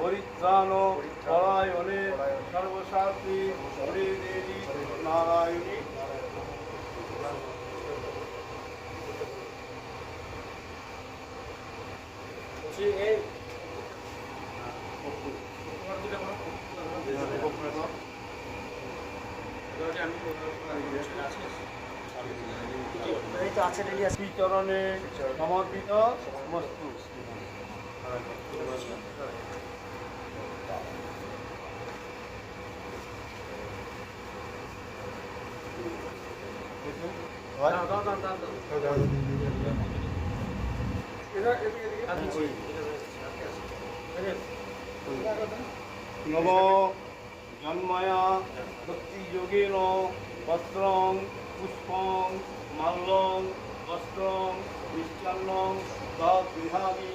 পরিত্রাণ পরায়ণে সর্বশাস্ত্রী হরে দেবী নারায়ণী চরণে সমর্পিত। মস্তু নব জন্ময়া ভক্তিযোগেন পত্রং পুষ্পং মাল্যং বস্ত্রং মিষ্টান্নং তদ্বিহামি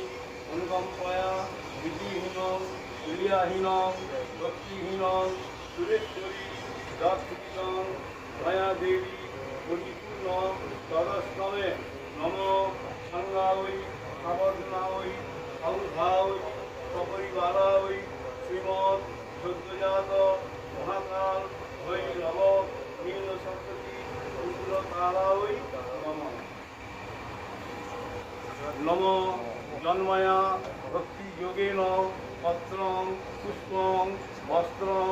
অনুকম্পয়া বিধিহীনং ক্রিয়াহীনং ভক্তিহীনং সুরেশ্বরী নম জন্ময়া ভক্তি যোগেন পত্রং পুষ্পং বস্ত্রং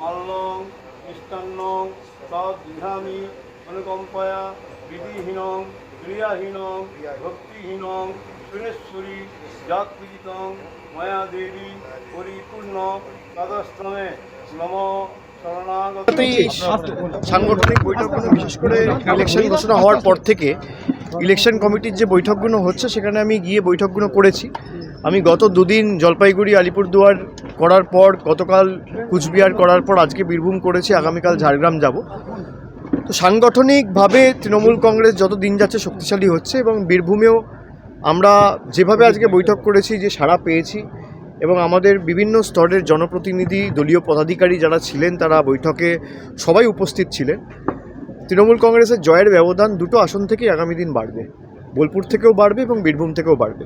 মাল্যং মিষ্টান্নং তদ্বিধামি অনুকম্পয়া বিধিহীনং ক্রিয়াহীনং ভক্তিহীনং সুরেশ্বরী জাতপীড়িতং ময়া দেবী পরিপূর্ণ তদশ্রমে নম সাংগঠনিক বৈঠকগুলো বিশেষ করে ইলেকশন ঘোষণা হওয়ার পর থেকে ইলেকশন কমিটির যে বৈঠকগুলো হচ্ছে, সেখানে আমি গিয়ে বৈঠকগুলো করেছি। আমি গত দুদিন জলপাইগুড়ি, আলিপুরদুয়ার করার পর, গতকাল কুচবিহার করার পর আজকে বীরভূম করেছি, আগামীকাল ঝাড়গ্রাম যাব। তো সাংগঠনিকভাবে তৃণমূল কংগ্রেস যত দিন যাচ্ছে শক্তিশালী হচ্ছে এবং বীরভূমেও আমরা যেভাবে আজকে বৈঠক করেছি, যে সাড়া পেয়েছি এবং আমাদের বিভিন্ন স্তরের জনপ্রতিনিধি দলীয় পদাধিকারী যারা ছিলেন তারা বৈঠকে সবাই উপস্থিত ছিলেন। তৃণমূল কংগ্রেসের জয়ের ব্যবধান দুটো আসন থেকেই আগামী দিন বাড়বে। বোলপুর থেকেও বাড়বে এবং বীরভূম থেকেও বাড়বে।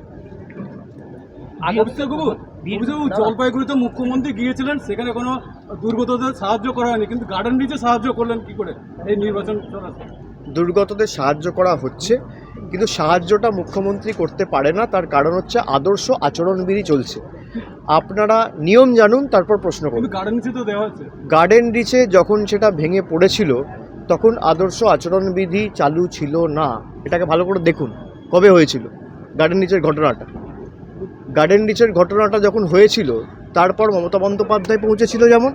জলপাইগুড়িতে মুখ্যমন্ত্রী গিয়েছিলেন সেখানে কোনো দুর্গতদের সাহায্য করা হয়নি। কিন্তু গার্ডেন রিচে সাহায্য করলেন কি করে এই নির্বাচন দুর্গতদের সাহায্য করা হচ্ছে কিন্তু সাহায্যটা মুখ্যমন্ত্রী করতে পারে না। তার কারণ হচ্ছে আদর্শ আচরণবিধি চলছে। আপনারা নিয়ম জানুন তারপর প্রশ্ন করুন। গার্ডেন রিচে যখন সেটা ভেঙে পড়েছিল তখন আদর্শ আচরণবিধি চালু ছিল না। এটাকে ভালো করে দেখুন কবে হয়েছিল গার্ডেন রিচের ঘটনাটা। গার্ডেন রিচের ঘটনাটা যখন হয়েছিল তারপর মমতা বন্দ্যোপাধ্যায় পৌঁছেছিল যেমন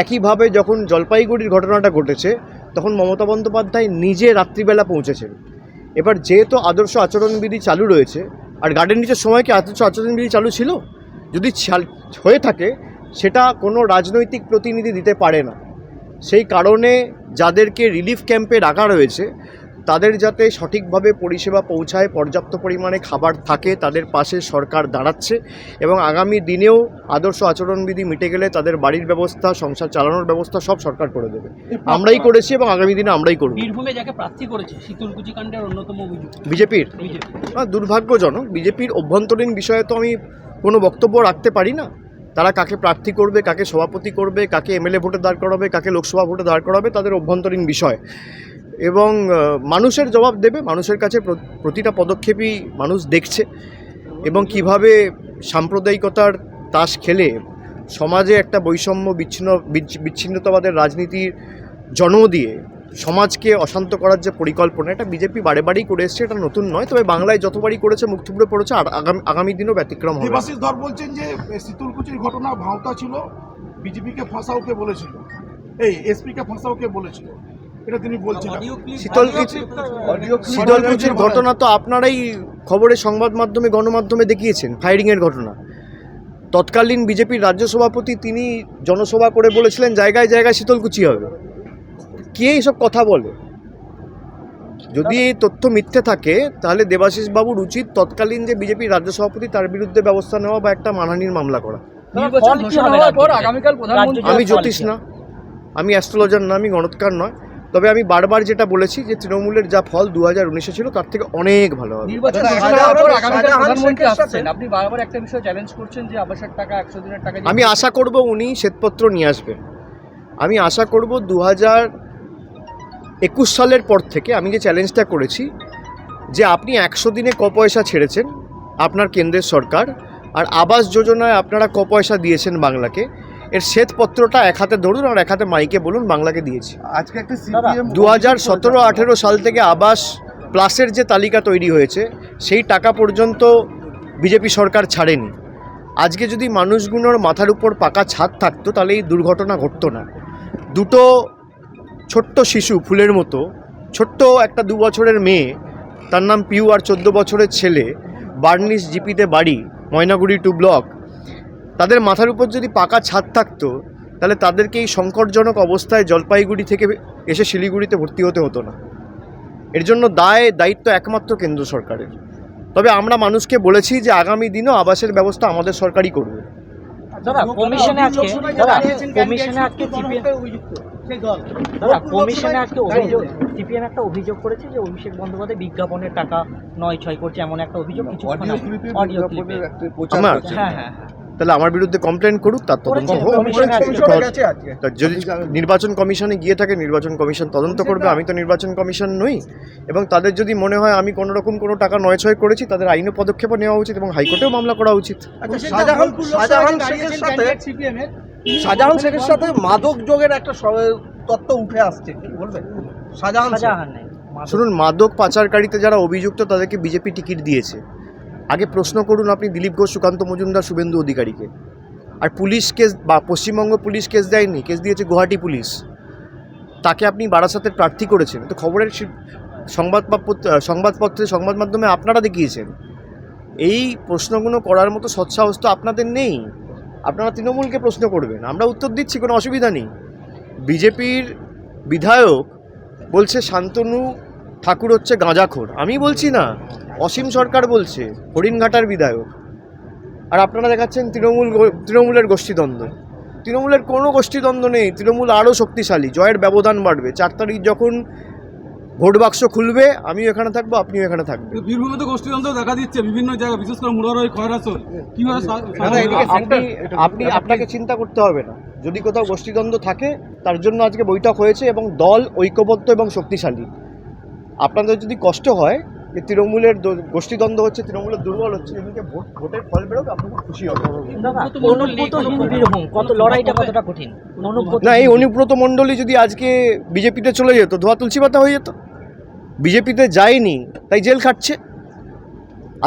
একইভাবে যখন জলপাইগুড়ির ঘটনাটা ঘটেছে তখন মমতা বন্দ্যোপাধ্যায় নিজে রাত্রিবেলা পৌঁছেছেন। এবার যেহেতু আদর্শ আচরণবিধি চালু রয়েছে আর গার্ডেন রিচের সময় কি আদর্শ আচরণবিধি চালু ছিল? যদি হয়ে থাকে সেটা কোনো রাজনৈতিক প্রতিনিধি দিতে পারে না। সেই কারণে যাদেরকে রিলিফ ক্যাম্পে রাখা রয়েছে তাদের যাতে সঠিকভাবে পরিষেবা পৌঁছায় পর্যাপ্ত পরিমাণে খাবার থাকে তাদের পাশে সরকার দাঁড়াচ্ছে এবং আগামী দিনেও আদর্শ আচরণবিধি মিটে গেলে তাদের বাড়ির ব্যবস্থা সংসার চালানোর ব্যবস্থা সব সরকার করে দেবে। আমরাই করেছি এবং আগামী দিনে আমরাই করব। বীরভূমে যাকে প্রার্থী করেছে শীতলকুচি কাণ্ডের অন্যতম বিজেপির? দুর্ভাগ্যজনক বিজেপির অভ্যন্তরীণ বিষয়ে তো আমি কোনো বক্তব্য রাখতে পারি না? তারা কাকে প্রার্থী করবে, কাকে সভাপতি করবে, কাকে এমএলএ ভোটে দাঁড় করাবে, কাকে লোকসভা ভোটে দাঁড় করাবে, তাদের অভ্যন্তরীণ বিষয়। এবং মানুষের জবাব দেবে, মানুষের কাছে প্রতিটা পদক্ষেপই মানুষ দেখছে। এবং কীভাবে সাম্প্রদায়িকতার তাস খেলে সমাজে একটা বৈষম্য বিচ্ছিন্ন বিচ্ছিন্নতাবাদের রাজনীতির জন্ম দিয়ে সমাজকে অশান্ত করার যে পরিকল্পনা এটা বিজেপি বারে বারেই করে এসছে এটা নতুন নয়। তবে বাংলায় যতবারই করেছে মুখ থুবড়ে পড়েছে আর আগামী আগামী দিনও ব্যতিক্রম হবে। দেবাশিস ধর বলছেন যে শীতলকুচির ঘটনা ভাওতা ছিল বিজেপিকে ফাঁসাওকে বলেছিল? এই এসপিকে ফাঁসাওকে বলেছিল? এটা তিনি বলছেন শীতলকুচি শীতলকুচির ঘটনা তো আপনারাই খবরে সংবাদ মাধ্যমে গণমাধ্যমে দেখিয়েছেন ফায়ারিংয়ের ঘটনা। তৎকালীন বিজেপির রাজ্য সভাপতি তিনি জনসভা করে বলেছিলেন জায়গায় জায়গায় শীতলকুচি হবে। কে এইসব কথা বলে? যদি এই তথ্য মিথ্যে থাকে তাহলে দেবাশিস বাবুর উচিত তৎকালীন যে বিজেপির রাজ্য সভাপতি তার বিরুদ্ধে ব্যবস্থা নেওয়া বা একটা মানহানির মামলা করা। নির্বাচন ঘোষণা হওয়ার পর আগামীকাল আমি জ্যোতিষ না আমি অ্যাস্ট্রোলজার না আমি গণৎকার নয়। তবে আমি বারবার যেটা বলেছি যে তৃণমূলের যা ফল দু হাজার উনিশে ছিল তার থেকে অনেক ভালো হবে। নির্বাচন দাদা, ঘোষণা শাহজাহান- করার পর আগামীকাল শাহজাহান প্রধানমন্ত্রী শেখের আসছেন। সাথে- আপনি বারবার একটা বিষয় চ্যালেঞ্জ করছেন যে আবাসের টাকা একশো দিনের টাকা আমি আশা করব উনি শ্বেতপত্র নিয়ে আসবেন। আমি আশা করব দু হাজার একুশ সালের পর থেকে আমি যে চ্যালেঞ্জটা করেছি যে আপনি একশো দিনে ক পয়সা ছেড়েছেন আপনার কেন্দ্রের সরকার আর আবাস যোজনায় আপনারা ক পয়সা দিয়েছেন বাংলাকে এর শ্বেতপত্রটা এক হাতে ধরুন আর এক হাতে মাইকে বলুন বাংলাকে দিয়েছি। আজকে একটা দু হাজার সতেরো আঠেরো সাল থেকে আবাস প্লাসের যে তালিকা তৈরি হয়েছে সেই টাকা পর্যন্ত বিজেপি সরকার ছাড়েনি। আজকে যদি মানুষগুলোর মাথার উপর পাকা ছাদ থাকতো তাহলে এই দুর্ঘটনা ঘটতো না। দুটো ছোট্ট শিশু ফুলের মতো, ছোট্ট একটা দু বছরের মেয়ে, তার নাম পিউ আর চোদ্দ বছরের ছেলে, বার্নিশ জিপিতে বাড়ি, ময়নাগুড়ি টু ব্লক। তাদের মাথার উপর যদি পাকা ছাদ থাকতো, তাহলে তাদেরকে এই সংকটজনক অবস্থায় জলপাইগুড়ি থেকে এসে শিলিগুড়িতে ভর্তি হতে হতো না। এর জন্য দায়, দায়িত্ব একমাত্র কেন্দ্র সরকারের। তবে আমরা মানুষকে বলেছি যে আগামী দিনও আবাসের ব্যবস্থা আমাদের সরকারই করবে। কমিশনে আজকে অভিযোগ সিপিএম একটা অভিযোগ করেছে যে অভিষেক বন্দ্যোপাধ্যায় বিজ্ঞাপনের টাকা নয় ছয় করছে এমন একটা অভিযোগ কিছু অডিও ক্লিপে হ্যাঁ হ্যাঁ হ্যাঁ। তাহলে আমার বিরুদ্ধে কমপ্লেন করুক তার তদন্ত হোক। যদি নির্বাচন কমিশনে গিয়ে থাকে নির্বাচন কমিশন তদন্ত করবে আমি তো নির্বাচন কমিশন নই। এবং তাদের যদি মনে হয় আমি কোনো রকম কোনো টাকা নয় ছয় করেছি তাদের আইনও পদক্ষেপ নেওয়া উচিত এবং হাইকোর্টেও মামলা করা উচিত। আচ্ছা শাহজাহান শেখের সাথে মাদক যোগের একটা তত্ত্ব উঠে আসছে। কি বলবেন শাহজাহান শাহজাহান শুনুন মাদক পাচারকারীতে যারা অভিযুক্ত তাদেরকে বিজেপি টিকিট দিয়েছে। আগে প্রশ্ন করুন আপনি দিলীপ ঘোষ সুকান্ত মজুমদার শুভেন্দু অধিকারীকে। আর পুলিশ কেস বা পশ্চিমবঙ্গ পুলিশ কেস দেয়নি কেস দিয়েছে গুয়াহাটি পুলিশ। তাকে আপনি বারাসাতের প্রার্থী করেছেন। তো খবরের সংবাদ সংবাদপত্রে সংবাদ মাধ্যমে আপনারা দেখিয়েছেন। এই প্রশ্নগুলো করার মতো সৎসাহস তো আপনাদের নেই। আপনারা তৃণমূলকে প্রশ্ন করবেন, আমরা উত্তর দিচ্ছি, কোনো অসুবিধা নেই। বিজেপির বিধায়ক বলছে, শান্তনু ঠাকুর হচ্ছে গাঁজাখোর। আমি বলছি না, অসীম সরকার বলছে, হরিণঘাটার বিধায়ক। আর আপনারা দেখাচ্ছেন তৃণমূল তৃণমূলের গোষ্ঠীদ্বন্দ্ব। তৃণমূলের কোনো গোষ্ঠীদ্বন্দ্ব নেই, তৃণমূল আরও শক্তিশালী, জয়ের ব্যবধান বাড়বে। চার তারিখ যখন ভোট বাক্স খুলবে আমিও এখানে থাকব আপনিও এখানে থাকবেন। বীরভূমে তো গোষ্ঠীতন্ত্র দেখা দিচ্ছে বিভিন্ন জায়গায় বিশেষ করে মুরারই খয়রাসল কীভাবে আপনি আপনাকে চিন্তা করতে হবে না। যদি কোথাও গোষ্ঠীদ্বন্দ্ব থাকে তার জন্য আজকে বৈঠক হয়েছে এবং দল ঐক্যবদ্ধ এবং শক্তিশালী। আপনাদের যদি কষ্ট হয় যে তৃণমূলের গোষ্ঠীদ্বন্দ্ব হচ্ছে তৃণমূলের দুর্বল হচ্ছে এদিকে ভোট ভোটের ফল বেরোবে আপনি খুব খুশি হবেন। অনুব্রত না এই অনুব্রত মণ্ডলী যদি আজকে বিজেপিতে চলে যেত ধোয়া তুলসী পাতা হয়ে যেত? বিজেপিতে যায়নি তাই জেল খাটছে।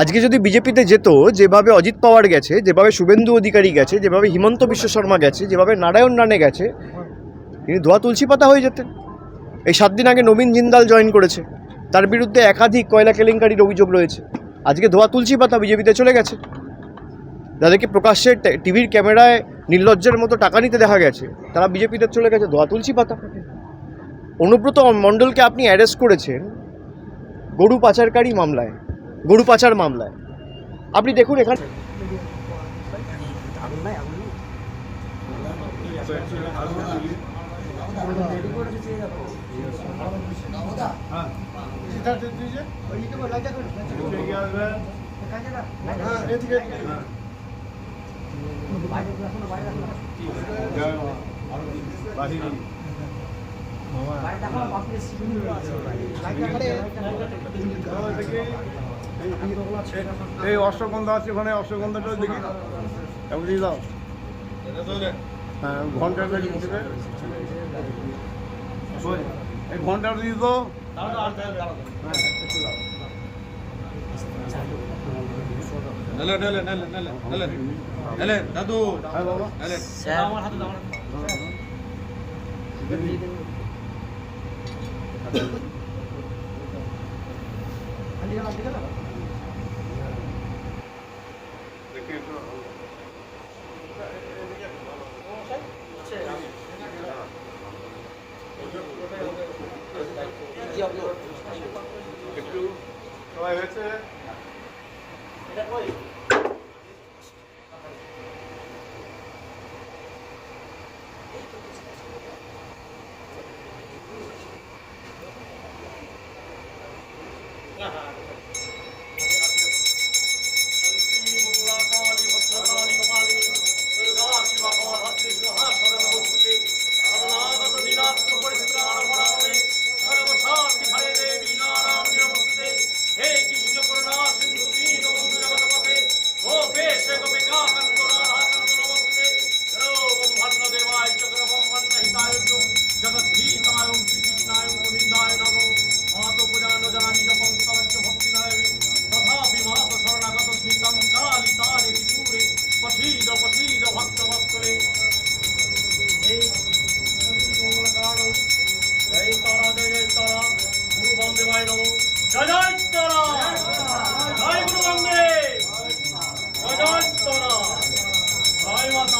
আজকে যদি বিজেপিতে যেত যেভাবে অজিত পাওয়ার গেছে যেভাবে শুভেন্দু অধিকারী গেছে যেভাবে হিমন্ত বিশ্ব শর্মা গেছে যেভাবে নারায়ণ রানে গেছে তিনি ধোয়া তুলসী পাতা হয়ে যেতেন। এই সাত দিন আগে নবীন জিন্দাল জয়েন করেছে। তার বিরুদ্ধে একাধিক কয়লা কেলেঙ্কারির অভিযোগ রয়েছে। আজকে ধোয়া তুলসী পাতা বিজেপিতে চলে গেছে। যাদেরকে প্রকাশ্যে টিভির ক্যামেরায় নির্লজ্জের মতো টাকা নিতে দেখা গেছে। তারা বিজেপিতে চলে গেছে ধোয়া তুলসী পাতা। অনুব্রত মণ্ডলকে আপনি অ্যারেস্ট করেছেন গরু পাচারকারী মামলায়, গরু পাচার মামলায়। আপনি দেখুন এখানে বাহিনী এই অশ্বগন্ধা আছে ওখানে অশ্বগন্ধাটা দেখি দিয়ে দাও। হ্যাঁ ঘন্টাটা দিতে এই ঘন্টাটা দিয়ে দাও। நல்ல நல்ல நல்ல நல்ல நல்ல நல்ல நது நல்ல அடிக்கலாம் அடிக்கலாம் Ja, ja. Ik het. দেবায় নম জয় জয় তারা জয় মাতা